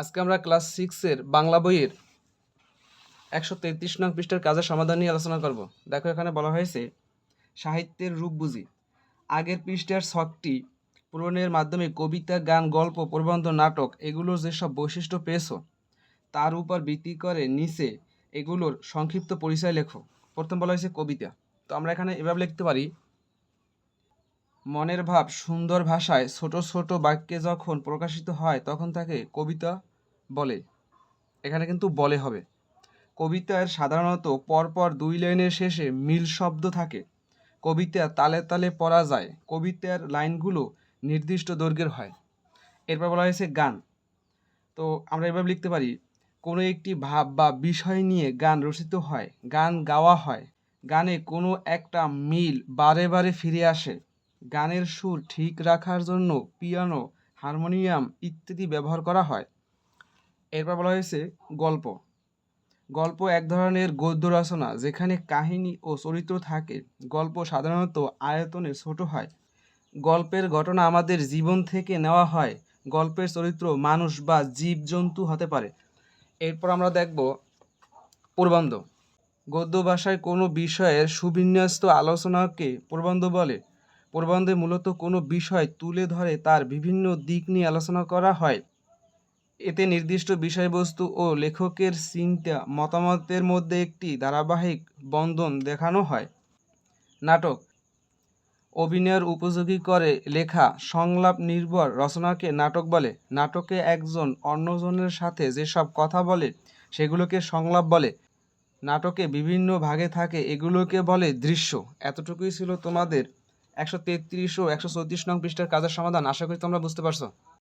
আজকে আমরা ক্লাস সিক্সের বাংলা বইয়ের একশো তেত্রিশ নং পৃষ্ঠার কাজের সমাধান নিয়ে আলোচনা করব। দেখো এখানে বলা হয়েছে, সাহিত্যের রূপ বুঝি। আগের পৃষ্ঠার ছকটি পূরণের মাধ্যমে কবিতা, গান, গল্প, প্রবন্ধ, নাটক এগুলোর যেসব বৈশিষ্ট্য পেয়েছ, তার উপর ভিত্তি করে নিচে এগুলোর সংক্ষিপ্ত পরিচয় লেখো। প্রথম বলা হয়েছে কবিতা। তো আমরা এখানে এভাবে লিখতে পারি, মনের ভাব সুন্দর ভাষায় ছোট ছোট বাক্যে যখন প্রকাশিত হয়, তখন তাকে কবিতা বলে। এখানে কিন্তু বলে হবে। কবিতার সাধারণত পরপর দুই লাইনের শেষে মিল শব্দ থাকে। কবিতা তালে তালে পড়া যায়, কবিতার লাইনগুলো নির্দিষ্ট দৈর্ঘ্যের হয়। এরপর বলা হয়েছে গান। তো আমরা এভাবে লিখতে পারি, কোনো একটি ভাব বা বিষয় নিয়ে গান রচিত হয়, গান গাওয়া হয়, গানে কোনো একটা মিল বারে বারে ফিরে আসে। গানের সুর ঠিক রাখার জন্য পিয়ানো, হারমোনিয়াম ইত্যাদি ব্যবহার করা হয়। এরপর বলা হয়েছে গল্প। গল্প এক ধরনের গদ্য রচনা যেখানে কাহিনী ও চরিত্র থাকে। গল্প সাধারণত আয়তনে ছোট হয়। গল্পের ঘটনা আমাদের জীবন থেকে নেওয়া হয়। গল্পের চরিত্র মানুষ বা জীবজন্তু হতে পারে। এরপর আমরা দেখব প্রবন্ধ। গদ্য ভাষায় কোনো বিষয়ের সুবিন্যস্ত আলোচনাকে প্রবন্ধ বলে। প্রবন্ধে মূলত কোনো বিষয় তুলে ধরে তার বিভিন্ন দিক নিয়ে আলোচনা করা হয়। এতে নির্দিষ্ট বিষয়বস্তু ও লেখকের চিন্তা, মতামতের মধ্যে একটি ধারাবাহিক বন্ধন দেখানো হয়। নাটক, অভিনয়ের উপযোগী করে লেখা সংলাপ নির্ভর রচনাকে নাটক বলে। নাটকে একজন অন্যজনের সাথে যেসব কথা বলে, সেগুলোকে সংলাপ বলে। নাটকে বিভিন্ন ভাগে থাকে, এগুলোকে বলে দৃশ্য। এতটুকুই ছিল তোমাদের একশো তেত্রিশ ও একশো চৌত্রিশ নং পৃষ্ঠার কাজের সমাধান। আশা করি তোমরা বুঝতে পারছ।